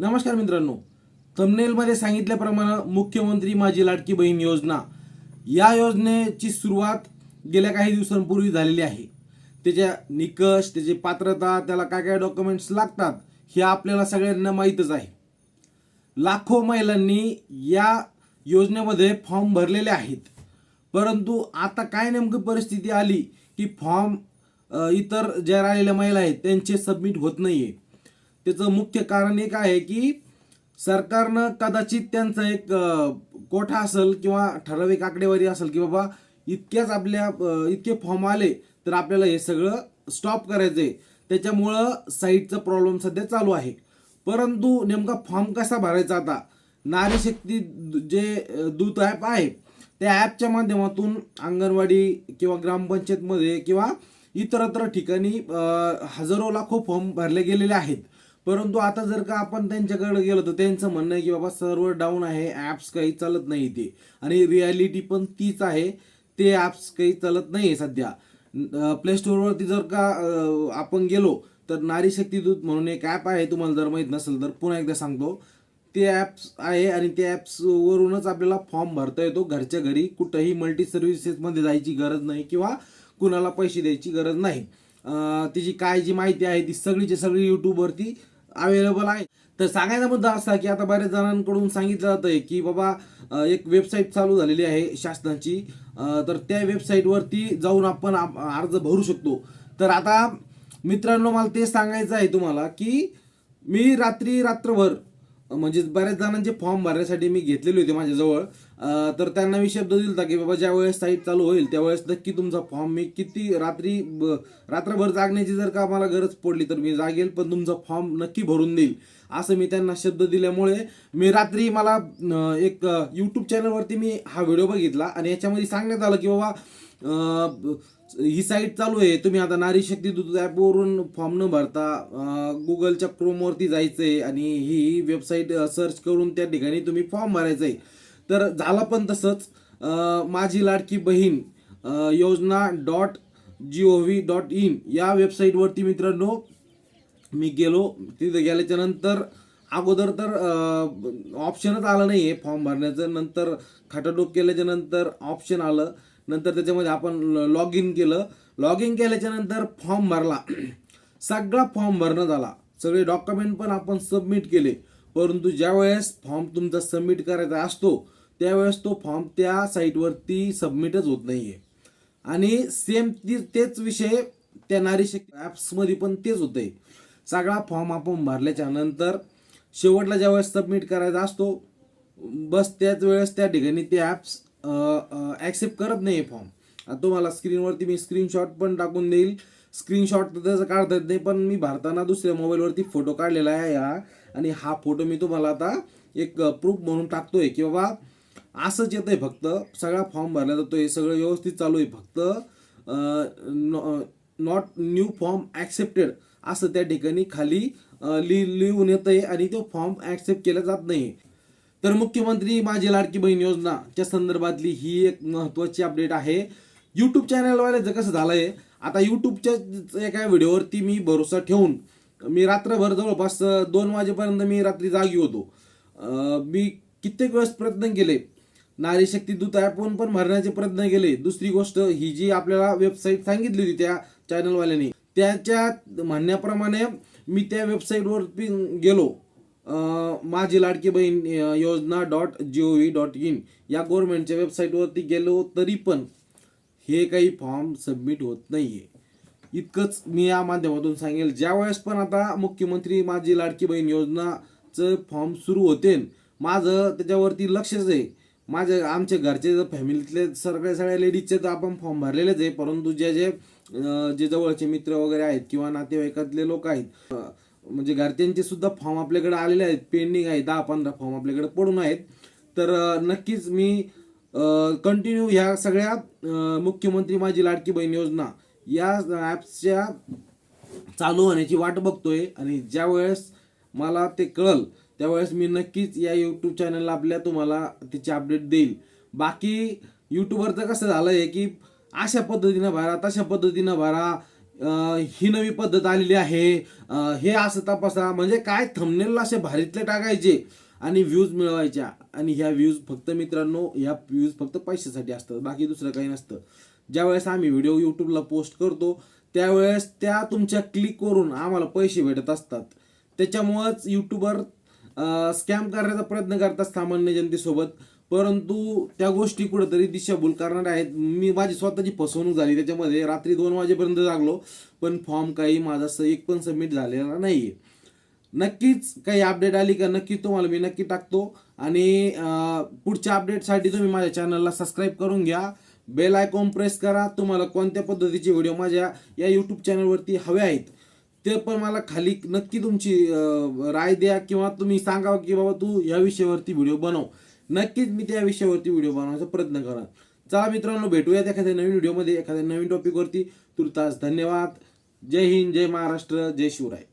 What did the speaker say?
नमस्कार मित्रांनो थंबनेलमध्ये सांगितल्याप्रमाणे मुख्यमंत्री माझी लाडकी बहीण योजना. या योजनेची सुरुवात गेल्या काही दिवसांपूर्वी झालेली आहे. त्याच्या निकष त्याची पात्रता त्याला काय काय डॉक्युमेंट्स लागतात हे आपल्याला सगळ्यांना माहीतच आहे. लाखो महिलांनी या योजनेमध्ये फॉर्म भरलेले आहेत. परंतु आता काय नेमकी परिस्थिती आली की फॉर्म इतर ज्या राहिलेल्या महिला आहेत त्यांचे सबमिट होत नाही आहे त्याचं मुख्य कारण एक आहे की सरकारनं कदाचित त्यांचा एक कोठा असेल किंवा ठराविक आकडेवारी असेल की बाबा इतक्याच आपल्या इतके फॉर्म आले तर आपल्याला हे सगळं स्टॉप करायचंय. त्याच्यामुळं साईटचा प्रॉब्लेम सध्या चालू आहे. परंतु नेमका फॉर्म कसा भरायचा आता? नारी शक्ती जे दूत ॲप आहे त्या ॲपच्या माध्यमातून अंगणवाडी किंवा ग्रामपंचायतमध्ये किंवा इतरत्र ठिकाणी हजारो लाखो फॉर्म भरले गेलेले आहेत. परंतु आता जर का आपण त्यांच्याकडे गेलो तर त्यांचं म्हणणं आहे की बाबा सर्व्हर डाऊन आहे ॲप्स काही चालत नाही ते आणि रियालिटी पण तीच आहे ते ॲप्स काही चालत नाही आहे सध्या. प्ले स्टोअरवरती जर का आपण गेलो तर नारी शक्तीदूत म्हणून एक ॲप आहे तुम्हाला जर माहीत नसेल तर पुन्हा एकदा सांगतो. ते ॲप्स आहे आणि ते ॲप्सवरूनच आपल्याला फॉर्म भरता येतो. घरच्या घरी कुठंही मल्टी सर्व्हिसेसमध्ये जायची गरज नाही किंवा कुणाला पैसे द्यायची गरज नाही. तिची काय जी माहिती आहे ती सगळीची सगळी यूट्यूबवरती अवेलेबल आहे. तर सांगायचा मुद्दा असा की आता बऱ्याच जणांकडून सांगितलं जातं आहे की बाबा एक वेबसाईट चालू झालेली आहे शासनाची. तर त्या वेबसाईटवरती जाऊन आपण आप- अर्ज भरू शकतो. तर आता मित्रांनो मला ते सांगायचं आहे तुम्हाला की मी रात्री रात्रभर म्हणजे बऱ्याच जणांचे फॉर्म भरण्यासाठी मी घेतलेले होते माझ्याजवळ. तर त्यांना मी शब्द दिला होता की बाबा ज्या वेळेस साईट चालू होईल त्यावेळेस नक्की तुमचा फॉर्म मी किती रात्री ब- रात्रभर जागण्याची जर का मला गरज पडली तर मी जागेल पण तुमचा फॉर्म नक्की भरून देईल. असं मी त्यांना शब्द दिल्यामुळे मी रात्री मला एक यूट्यूब चॅनलवरती मी हा व्हिडिओ बघितला आणि याच्यामध्ये सांगण्यात आलं की बाबा ही साईट चालू आहे. तुम्ही आता नारी शक्ती दूत ॲपवरून फॉर्म न भरता गुगलच्या क्रोमवरती जायचं आहे आणि ही वेबसाईट सर्च करून त्या ठिकाणी तुम्ही फॉर्म भरायचा आहे तर झालं पण तसंच. माझी लाडकी बहीण योजना dot G O V dot in या वेबसाईटवरती मित्रांनो मी गेलो. तिथे गेल्याच्यानंतर अगोदर तर ऑप्शनच आलं नाही आहे फॉर्म भरण्याचं. नंतर खाटाडोक केल्याच्यानंतर ऑप्शन आलं. नंतर त्याच्यामध्ये आपण लॉग इन केलं. लॉग इन केल्याच्यानंतर फॉर्म भरला. सगळा फॉर्म भरणं झाला. सगळे डॉक्युमेंट पण आपण सबमिट केले. परंतु ज्या वेळेस फॉर्म तुमचा सबमिट करायचा असतो त्यावेळेस तो फॉर्म त्या साईटवरती सबमिटच होत नाही आहे आणि सेम ती तेच विषय त्या नारी शक्ती ॲप्समध्ये पण तेच होतं आहे सगळा फॉर्म आपण भरल्याच्या नंतर शेवटला ज्यावेळेस सबमिट करायचा असतो बस त्याच वेळेस त्या ठिकाणी ते ॲप्स ॲक्सेप्ट करत नाही फॉर्म आता तुम्हाला स्क्रीनवरती मी स्क्रीनशॉट पण टाकून देईल. स्क्रीनशॉट तर त्याचं काढता येत नाही पण मी भारताना दुसऱ्या मोबाईलवरती फोटो काढलेला आहे हा. आणि हा फोटो मी तुम्हाला आता एक प्रूफ म्हणून टाकतोय की बाबा असंच येतंय फक्त. सगळा फॉर्म भरला जातो आहे सगळं व्यवस्थित चालू आहे फक्त. नॉट न्यू फॉर्म ॲक्सेप्टेड असं त्या ठिकाणी खाली लि लिहून येतंय आणि तो फॉर्म ॲक्सेप्ट केला जात नाही. तर मुख्यमंत्री माझी लाडकी बहीण योजनाच्या संदर्भातली ही एक महत्वाची अपडेट आहे. यूट्यूब चॅनलवाल्याचं कसं झालंय आता यूट्यूबच्या एका व्हिडिओवरती मी भरोसा ठेवून मी रात्रभर जवळपास दोन वाजेपर्यंत मी रात्री जागी होतो. मी कित्येक वेळेस प्रयत्न केले. नारी शक्ती दूत ॲपवरून पण भरण्याचे प्रयत्न केले. दुसरी गोष्ट ही जी आपल्याला वेबसाईट सांगितली होती त्या चॅनलवाल्याने त्याच्या म्हणण्याप्रमाणे मी त्या वेबसाईटवर गेलो. माझी लाडकी बहीण योजना dot G O V dot in. या गव्हर्नमेंटच्या वेबसाईटवरती गेलो तरी पण हे काही फॉर्म सबमिट होत नाही आहे इतकंच मी या माध्यमातून सांगेल. ज्या वेळेस पण आता मुख्यमंत्री माझी लाडकी बहीण योजनाचं फॉर्म सुरू होते माझं त्याच्यावरती लक्षच आहे. माझ्या आमच्या घरचे जर फॅमिलीतले सगळ्या सगळ्या लेडीजचे तर आपण फॉर्म भरलेलेच आहे. परंतु जे जे जे जवळचे मित्र वगैरे आहेत किंवा नातेवाईकातले लोक आहेत म्हणजे घरच्यांचे सुद्धा फॉर्म आपल्याकडे आलेले आहेत. पेंडिंग आहे. दहा पंधरा फॉर्म आपल्याकडे पडून आहेत. तर नक्कीच मी कंटिन्यू ह्या सगळ्या मुख्यमंत्री माझी लाडकी बहीण योजना या ॲप्सच्या चालू होण्याची वाट बघतोय. आणि ज्या वेळेस मला ते कळल त्यावेळेस मी नक्कीच या यूट्यूब चॅनलला आपल्या तुम्हाला त्याची अपडेट देईल. बाकी यूट्यूबवरचं कसं झालं आहे की अशा पद्धतीनं भरा तशा पद्धतीनं भरा. ही नवी पद्धत आलेली आहे. हे असं तपासा. म्हणजे काय थंबनेल असे भारीतले टाकायचे आणि व्ह्यूज मिळवायच्या. आणि ह्या व्ह्यूज फक्त मित्रांनो ह्या व्ह्यूज फक्त पैशासाठी असतात. बाकी दुसरं काही नसतं. ज्यावेळेस आम्ही व्हिडिओ यूट्यूबला पोस्ट करतो त्यावेळेस त्या तुमच्या क्लिकवरून आम्हाला पैसे भेटत असतात. त्याच्यामुळंच यूट्यूबर स्कॅम करण्याचा प्रयत्न करतात सामान्य जनतेसोबत. परंतु त्या गोष्टी कुठेतरी दिशाभूल करणाऱ्या आहेत. मी माझी स्वतःची फसवणूक झाली. त्याच्यामध्ये रात्री दोन वाजेपर्यंत जागलो. पण फॉर्म काही माझा स एक पण सबमिट झालेला नाही नक्कीच काही अपडेट आली का? नक्की तुम्हाला मी नक्की टाकतो. आणि पुढच्या अपडेटसाठी तुम्ही माझ्या चॅनलला सबस्क्राईब करून घ्या. बेल आयकॉन प्रेस करा. तुम्हाला कोणत्या पद्धतीचे व्हिडिओ माझ्या या यूट्यूब चॅनलवरती हवे आहेत ते पण मला खाली नक्की तुमची राय द्या किंवा तुम्ही सांगा की बाबा तू या विषयावरती व्हिडिओ बनव. नक्कीच मी त्या विषयावरती व्हिडिओ बनवण्याचा प्रयत्न करा चला मित्रांनो भेटूयात एखाद्या नवीन व्हिडिओमध्ये एखाद्या नवीन टॉपिकवरती तुर्तास धन्यवाद. जय हिंद जय महाराष्ट्र जय शिवराय.